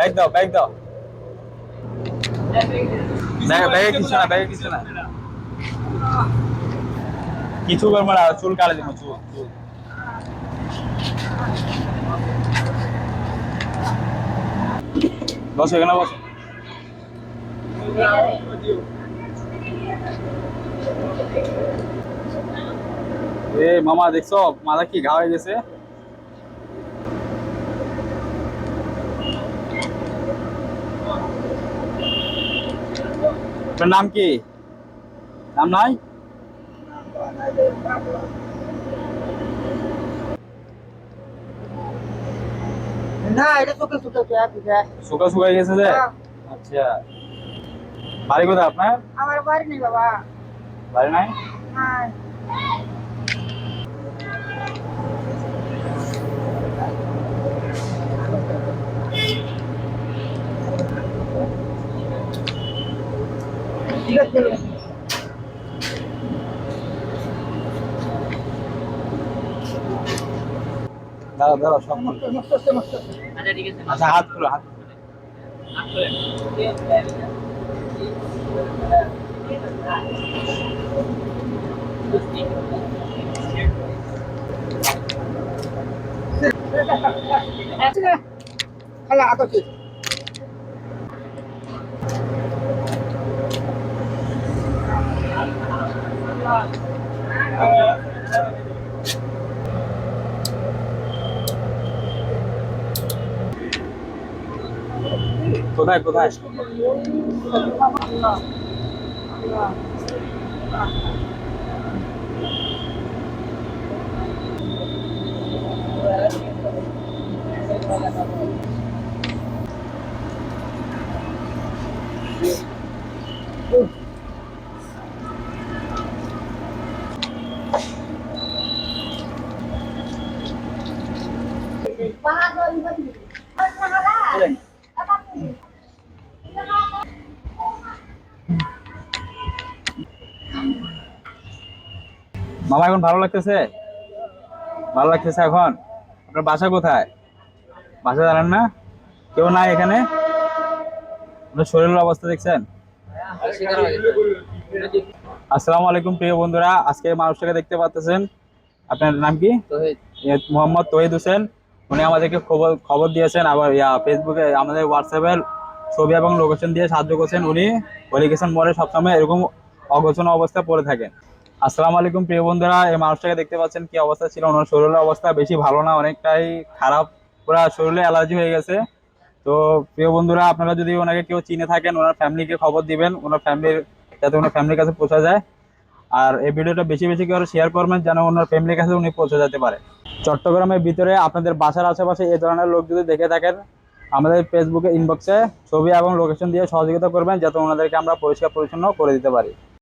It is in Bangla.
ব্যাগ দাও ব্যাগ দাও। ব্যাগে কিছু না ব্যাগে কিছু না। কিছু করব না চুল কাটে দিব চুল চুল। বসো এখানে বসো। এ মামা দেখছ? মাথা কি ঘা হয়ে গেছে? তোর নাম কি নাম নাই না এটা চোখে চোখে কে দিবে শুকা শুকাই গেছে যে হ্যাঁ। আচ্ছা বাড়ি কোথায় আপনার আমার বাড়ি নেই বাবা বাড়ি নাই দাঁড়া দাঁড়া সব আচ্ছা হাত খুলো হাত খালা আগতে কোথায় কোথায় মামা এখন ভালো লাগতেছে? ভালো লাগতেছে এখন? আপনার বাসা কোথায়? বাসা জানেন না? কেউ নাই এখানে? আপনার শরীরের অবস্থা দেখছেন? আসসালামু আলাইকুম প্রিয় বন্ধুরা। আজকে মানুষটাকে দেখতে পাচ্ছেন আপনার নাম কি? মোহাম্মদ তহিদ হোসেন। উনি আমাদেরকে খবর খবর দিয়েছেন, আবার ইয়া ফেসবুকে আমাদের হোয়াটসঅ্যাপের ছবি এবং লোকেশন দিয়ে সাহায্য করছেন উনি। হলিকেশন মোড়ে সবসময় এরকম অগোছন্ন অবস্থা পড়ে থাকেন। আসসালামু আলাইকুম প্রিয় বন্ধুরা, এই মানুষটাকে দেখতে পাচ্ছেন কি অবস্থা ছিল? ওনার শরীরের অবস্থা বেশি ভালো না, অনেকটাই খারাপ। পুরা শরীরে অ্যালার্জি হয়ে গেছে। তো প্রিয় বন্ধুরা, আপনারা যদি ওনাকে কেউ চিনে থাকেন, ওনার ফ্যামিলিকে খবর দিবেন, ওনার ফ্যামিলির যাতে ওনার ফ্যামিলির কাছে পৌঁছা যায়। আর এই ভিডিওটা বেশি বেশি করে শেয়ার করবেন যেন ওনার ফ্যামিলির কাছে উনি পৌঁছে যেতে পারে। চট্টগ্রামের ভিতরে আপনাদের বাসার আশেপাশে এই ধরনের লোক যদি দেখে থাকেন, আমাদের ফেসবুকে ইনবক্সে ছবি এবং লোকেশন দিয়ে সহযোগিতা করবেন, যাতে ওনাদেরকে আমরা পরিষ্কার পরিচ্ছন্ন করে দিতে পারি।